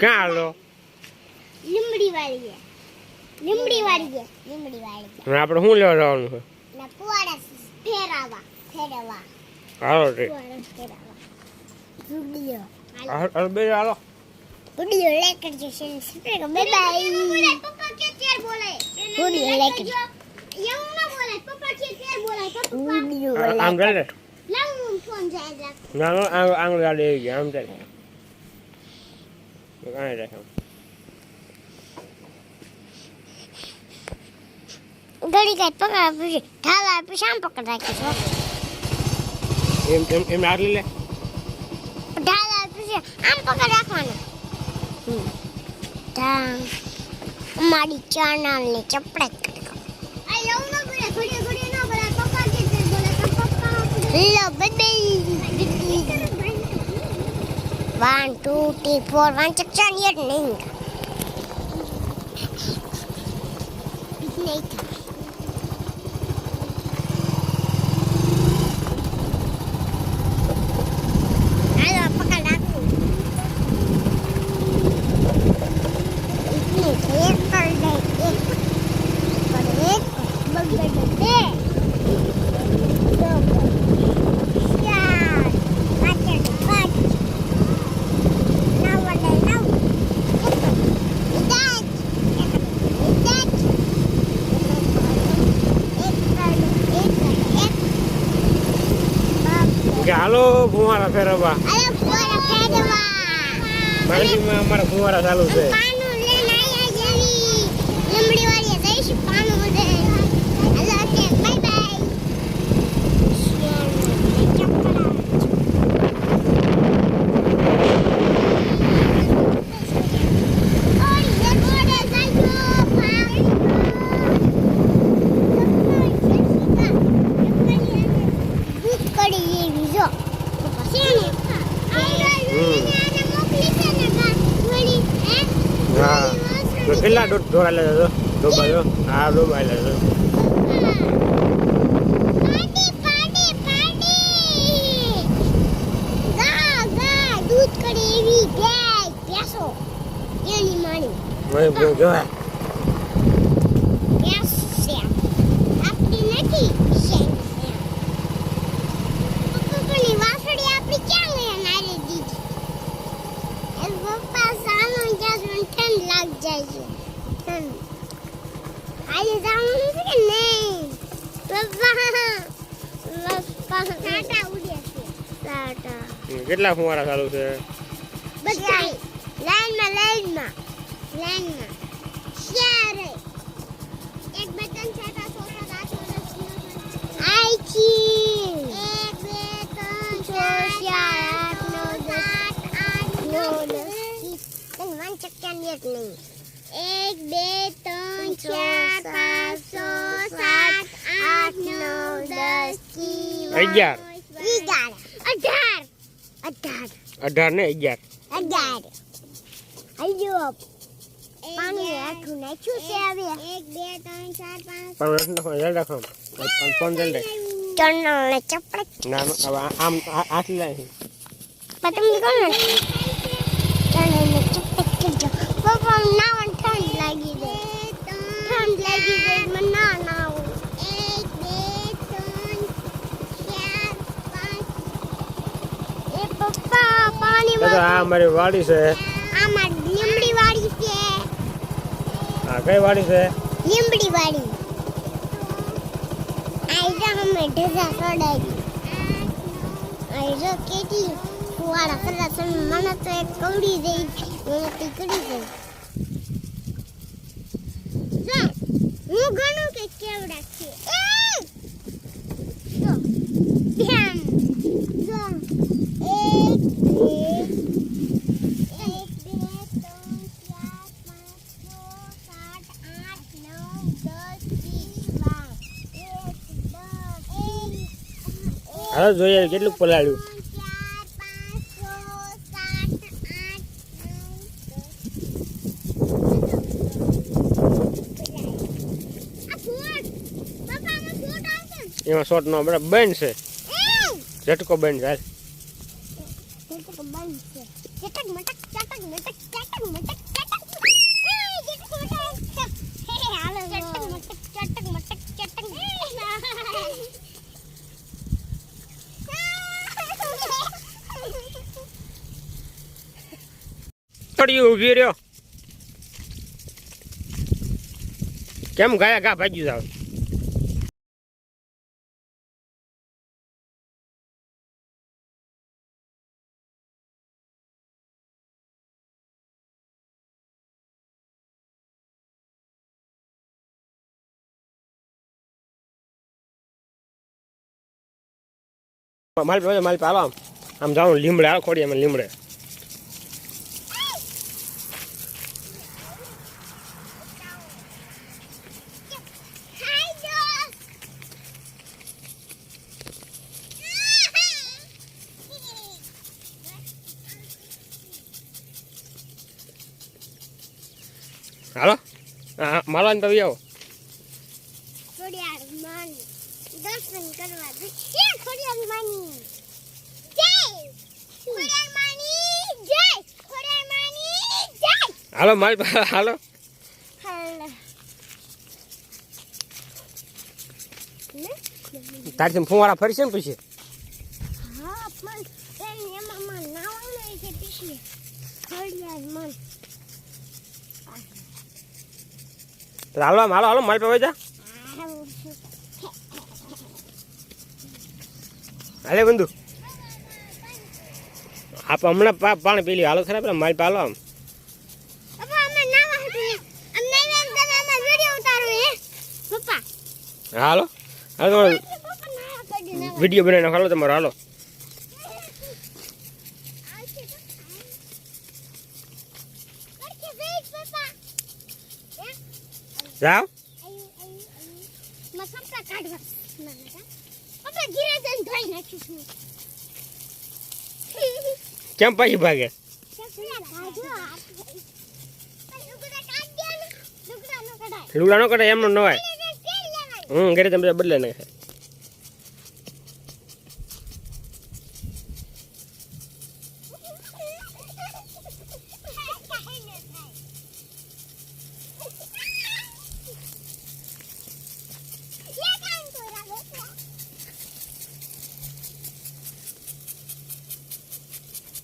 ક્યાં હાલો લીમડી વાળી લીમડી વાળી લીમડી વાળી આપણે શું લેવા જવાનું છે? ના કુવાડા ફેરાવા ફેરાવા હાલો રે. વિડિયો હાલો. બે હાલો. વિડિયો લાઈક કરજો શેર સબસ્ક્રાઇબ બાય બાય પપ્પા કે ચેર બોલે વિડિયો લેકર. એવું ના બોલે પપ્પા કે ચેર બોલે પપ્પા. વિડિયો આમ ને લાવ ફોન જાય રાખ. ના ના આંગ આંગળી આમ આવી ગઈ આમ ચાલ કાંઈ him. ઘડી કાંઈ પકડ પછી ઢાલા પછી આમ પકડ રાખીશું એમ એમ એમ આટલી લે ઢાલા પછી આમ પકડ રાખવાનું ઢાંગ અમારી ચેનલ ને ચપડે hello baby one two three four one ચકચાન યટ નહીં નહીં થાય હાલો પકડ રાખું ઇતની એક કર દે એક પર એક બગડ દે દો ચાર પાંચ પાંચ નવ વડે નવ એક દસ એક દસ એક કર એક એક કે હાલો ફુવારા ફેરવવા. ફેરવા અમારા ફુવારા ચાલુ છે પાનું લઈને આયા જેવી લીમડી વાળી જઈશ પાનું દે હલો કે બાય બાય હા તો કેટલા દોઢ ઢોળાયેલા લે તો ડોબા જો હા ડોબાયેલા લે તો પાર્ટી પાર્ટી. પાર્ટી ગા ગા દૂધ કરી એવી ગાય પેસો એની માણી. મને બહુ જોવા પેસ છે આપણી નથી શેન છે પપ્પાની વાસળી આપણી ક્યાં ગયા નારી દીધી એ પપ્પા સાનો જ્યાં ઠંડ લાગ જાય છે ઠંડ આજે જવાનું છે કે નહીં પપ્પા પપ્પા ટાટા ઉડે છે ટાટા કેટલા ફુવારા ચાલુ છે? બધા લાઈનમાં લાઈનમાં. લાઈનમાં. ચારે એક બે ત્રણ ચાર પાંચ છ સાત આઠ નવ દસ અગિયાર આઈ છી એક બે ત્રણ ચાર આઠ નવ દસ. આઠ નવ દસ. તને વન નહીં. એક બે ત્રણ ચાર પાંચ અગિયાર. અગિયાર. અઢાર. અઢાર. અઢાર ને અગિયાર. અગિયાર. હજો પાણી આખું નાખ્યું છે હવે. એક બે ત્રણ ચાર પાંચ. પણ નાખો જલ રાખો. પણ ફોન જલ દે. ચણલ ને ચપડ ના ના, હવે આ- આમ આટલી લાવી પતંગ કોણ ચણલ ને ચપડ કરજો પપ્પા નાવન ઠંડ લાગી દે ઠંડ લાગી દે મને ના નાવું એક બે ત્રણ ચાર પાંચ એ પપ્પા તો આ અમારી વાડી છે. આમાં લીમડી વાળી છે. આ કઈ વાડી છે? લીમડી વાળી આઈજો અમે ઢેસા સડાવી આઈજો કેટલી ફુવારા ફરતા છે. મને તો એક કવડી દઈ મને ટીકડી કરી દઈ જો. હું ઘણું કે કેવડા છે. એ! ધ્યાન. હાલો જોઈએ કેટલું પલાળ્યું? એમાં શોર્ટ નો બરાબર બેન છે. ઝટકો બંધ હાલો ચટક મટક ચટક મટક ચટક થોડી ઊભી રહ્યો. કેમ ગયા ગા ભાગ્યું જાવ માલ પાસે માલ પે હાલો આમ આમ જાઉં લીમડે આ ખોડી એમ લીમડે. હાલો? હા માલવાન તો આવો ખોડિયાર માની દર્શન કરવા દે જય ખોડિયાર માની હાલો, મારી પાસે, હાલો. તારથી ફુવારા ફરશે ને પછી? હાલો હાલો હાલો, મારી પાસે જા. હાલે બંધુ. આપ હમણાં પા- પાણી પી લ્યો. હાલો ખરાબ પાલો આમ. ઉતારો હે પપ્પા. હાલો. હાલો વીડિયો બનાવી નાખો. હાલો તમારો હાલો. જાઓ. કેમ પાછી ભાગે? લુગડા નો કઢાય. એમનો નવાય હમ ઘરે તમે બદલે નાખે